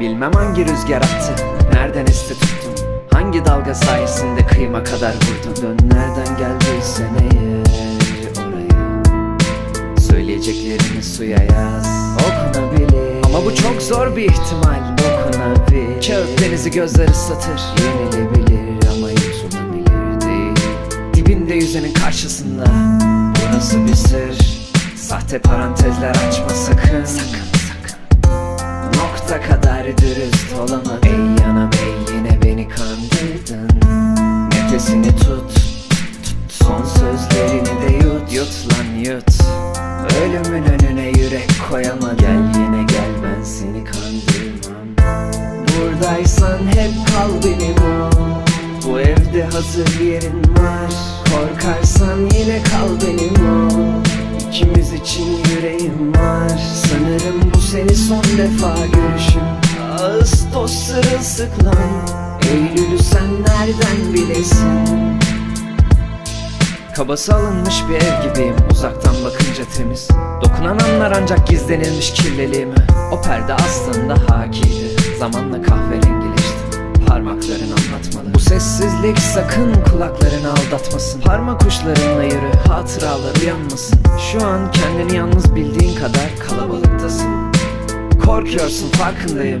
Bilmem hangi rüzgar attı Nereden esti tuttun Hangi dalga sayesinde kıyıma kadar vurdun? Dön nereden geldiysen eğer oraya. Söyleyeceklerini suya yaz. Okunabilir. Ama bu çok zor bir ihtimal. Dokunabilir Kağıt denizi gözler ıslatır Yenilebilir ama yutulabilir değil. Dibinde yüzenin karşısında. Burası bir sır. Sahte parantezler açma sakın. Sakın dürüst olamam Ey yanam ey yine beni kandırdın. Nefesini tut, tut Son sözlerini de yut. Yut lan yut. Ölümün önüne yürek koyama. Gel yine gel ben seni kandırmam. Buradaysan hep kal benim Bu evde hazır yerin var. Korkarsan yine kal benim ol Sırılsıklam Eylül'ü sen nereden bilesin? Kabası alınmış bir ev gibiyim Uzaktan bakınca temiz. Dokunan anlar ancak gizlenilmiş kirliliğimi O perde aslında hakiydi Zamanla kahverengileşti. Parmakların anlatmalı. Bu sessizlik sakın kulaklarını aldatmasın. Parmak uçlarınla yürü hatıralar uyanmasın. Şu an kendini yalnız bildiğin kadar kalabalıktasın. Korkuyorsun farkındayım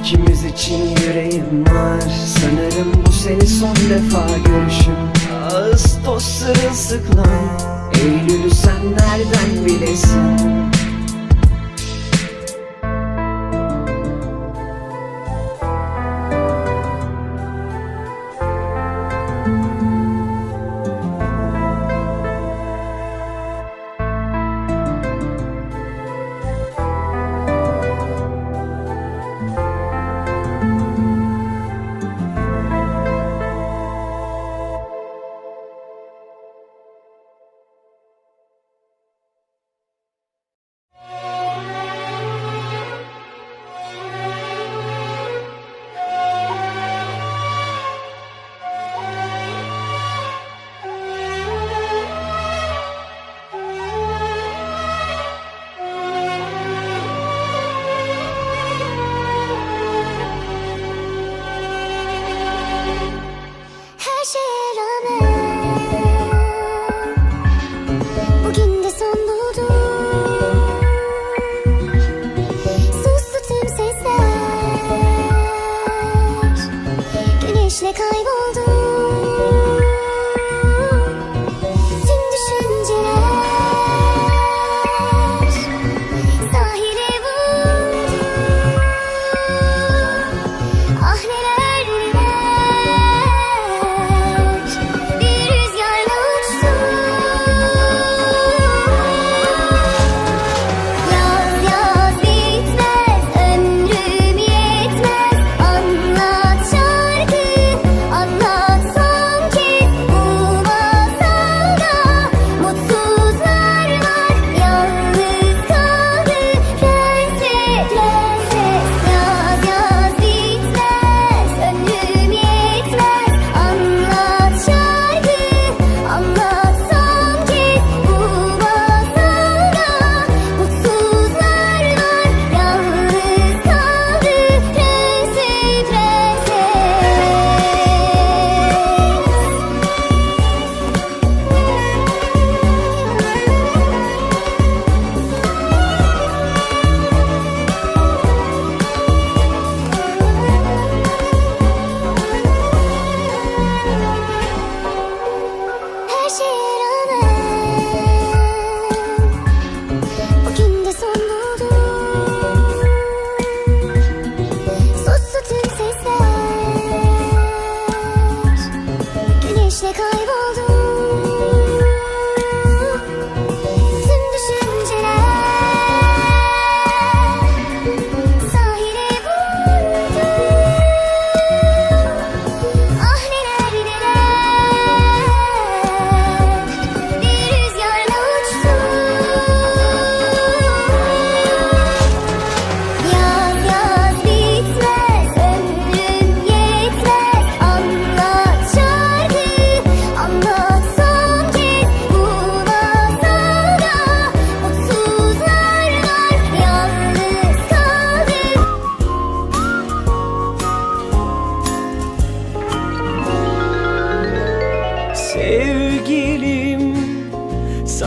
İkimiz için yüreğim var. Sanırım bu seni son defa görüşüm Ağustos sırılsıklam Eylül'ü sen nereden bilesin she.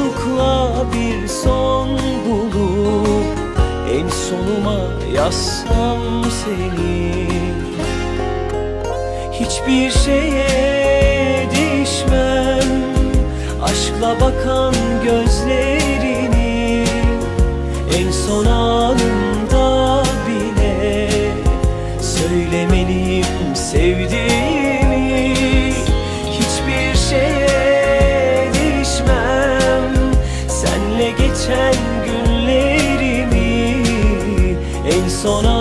Mutlulukla bir son bulup En sonuma yazsam seni. Hiçbir şeye değişmem. Aşkla bakan gözlerini geçen günlerimi En son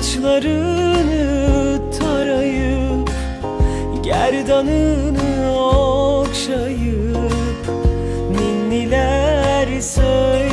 saçlarını tarayıp Gerdanını okşayıp Ninniler söyleyip